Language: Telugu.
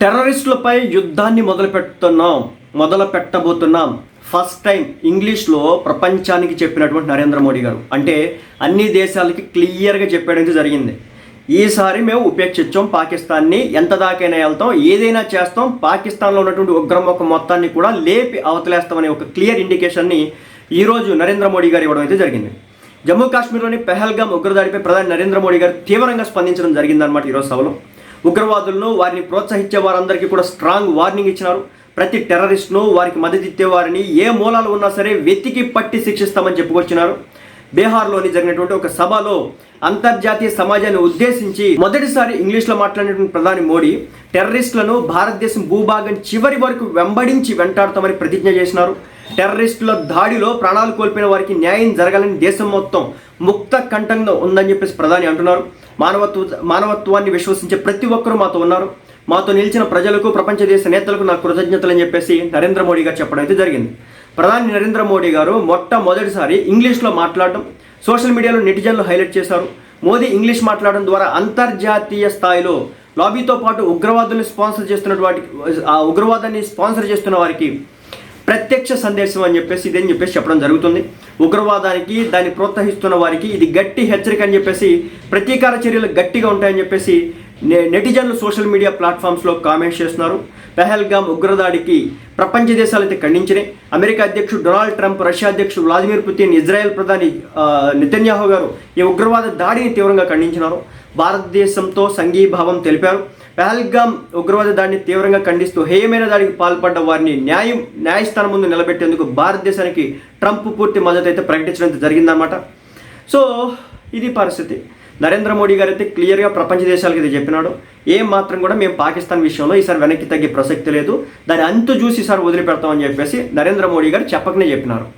టెర్రరిస్టులపై యుద్ధాన్ని మొదలు పెడుతున్నాం మొదలు పెట్టబోతున్నాం ఫస్ట్ టైం ఇంగ్లీష్లో ప్రపంచానికి చెప్పినటువంటి నరేంద్ర మోడీ గారు. అంటే అన్ని దేశాలకి క్లియర్గా చెప్పడం జరిగింది. ఈసారి మేము ఉపేక్షించాం పాకిస్తాన్ని ఎంత దాకైనా వెళ్తాం ఏదైనా చేస్తాం పాకిస్తాన్లో ఉన్నటువంటి ఉగ్రముఖ మొత్తాన్ని కూడా లేపి అవతలేస్తామనే ఒక క్లియర్ ఇండికేషన్ని ఈరోజు నరేంద్ర మోడీ గారు ఇవ్వడం అయితే జరిగింది. జమ్మూ కాశ్మీర్లోని పెహల్గామ్ ఉగ్రదాడిపై ప్రధాని నరేంద్ర మోడీ గారు తీవ్రంగా స్పందించడం జరిగిందన్నమాట ఈరోజు సభలో. ఉగ్రవాదులను వారిని ప్రోత్సహించే వారందరికీ కూడా స్ట్రాంగ్ వార్నింగ్ ఇచ్చినారు. ప్రతి టెర్రరిస్ట్ను వారికి మద్దతు వారిని ఏ మూలాలు ఉన్నా సరే వెతికి పట్టి శిక్షిస్తామని చెప్పుకొచ్చినారు. బీహార్లోని జరిగినటువంటి ఒక సభలో అంతర్జాతీయ సమాజాన్ని ఉద్దేశించి మొదటిసారి ఇంగ్లీష్లో మాట్లాడినటువంటి ప్రధాని మోడీ టెర్రరిస్టులను భారతదేశం భూభాగం చివరి వరకు వెంబడించి వెంటాడతామని ప్రతిజ్ఞ చేసినారు. టెర్రరిస్టుల దాడిలో ప్రాణాలు కోల్పోయిన వారికి న్యాయం జరగాలని దేశం మొత్తం ముక్త కంఠంగా ఉందని చెప్పేసి ప్రధాని అంటున్నారు. మానవత్వ మానవత్వాన్ని విశ్వసించే ప్రతి ఒక్కరూ మాతో ఉన్నారు. మాతో నిలిచిన ప్రజలకు ప్రపంచ దేశ నేతలకు నా కృతజ్ఞతలు అని చెప్పేసి నరేంద్ర మోడీ గారు చెప్పడం అయితే జరిగింది. ప్రధాని నరేంద్ర మోడీ గారు మొట్టమొదటిసారి ఇంగ్లీష్లో మాట్లాడడం సోషల్ మీడియాలో నెటిజన్లు హైలైట్ చేశారు. మోదీ ఇంగ్లీష్ మాట్లాడడం ద్వారా అంతర్జాతీయ స్థాయిలో లాబీతో పాటు ఉగ్రవాదుల్ని స్పాన్సర్ చేస్తున్న వాటికి ఆ ఉగ్రవాదాన్ని స్పాన్సర్ చేస్తున్న వారికి ప్రత్యక్ష సందేశం అని చెప్పేసి ఇదని చెప్పేసి చెప్పడం జరుగుతుంది. ఉగ్రవాదానికి దాన్ని ప్రోత్సహిస్తున్న వారికి ఇది గట్టి హెచ్చరిక అని చెప్పేసి ప్రతీకార చర్యలు గట్టిగా ఉంటాయని చెప్పేసి నె- నెటిజన్లు సోషల్ మీడియా ప్లాట్ఫామ్స్లో కామెంట్స్ చేస్తున్నారు. పెహల్గామ్ ఉగ్రదాడికి ప్రపంచ దేశాలు అయితే ఖండించినాయి అమెరికా అధ్యక్షుడు డొనాల్డ్ ట్రంప్ రష్యా అధ్యక్షుడు వ్లాదిమిర్ పుతిన్ ఇజ్రాయెల్ ప్రధాని నితన్యాహో గారు ఈ ఉగ్రవాద దాడిని తీవ్రంగా ఖండించినారు. భారతదేశంతో సంఘీభావం తెలిపారు. పహల్గామ్ ఉగ్రవాద దాడిని తీవ్రంగా ఖండిస్తూ హేయమైన దాడికి పాల్పడ్డ వారిని న్యాయం న్యాయస్థానం ముందు నిలబెట్టేందుకు భారతదేశానికి ట్రంప్ పూర్తి మద్దతు అయితే ప్రకటించడం జరిగిందన్నమాట. సో ఇది పరిస్థితి. నరేంద్ర మోడీ గారు అయితే క్లియర్గా ప్రపంచ దేశాలకు ఇది చెప్పినాడు. ఏం మాత్రం కూడా మేము పాకిస్తాన్ విషయంలో ఈసారి వెనక్కి తగ్గే ప్రసక్తి లేదు. దాని అంతు చూసి ఈసారి వదిలిపెడతామని చెప్పేసి నరేంద్ర మోడీ గారు చెప్పకనే చెప్పినారు.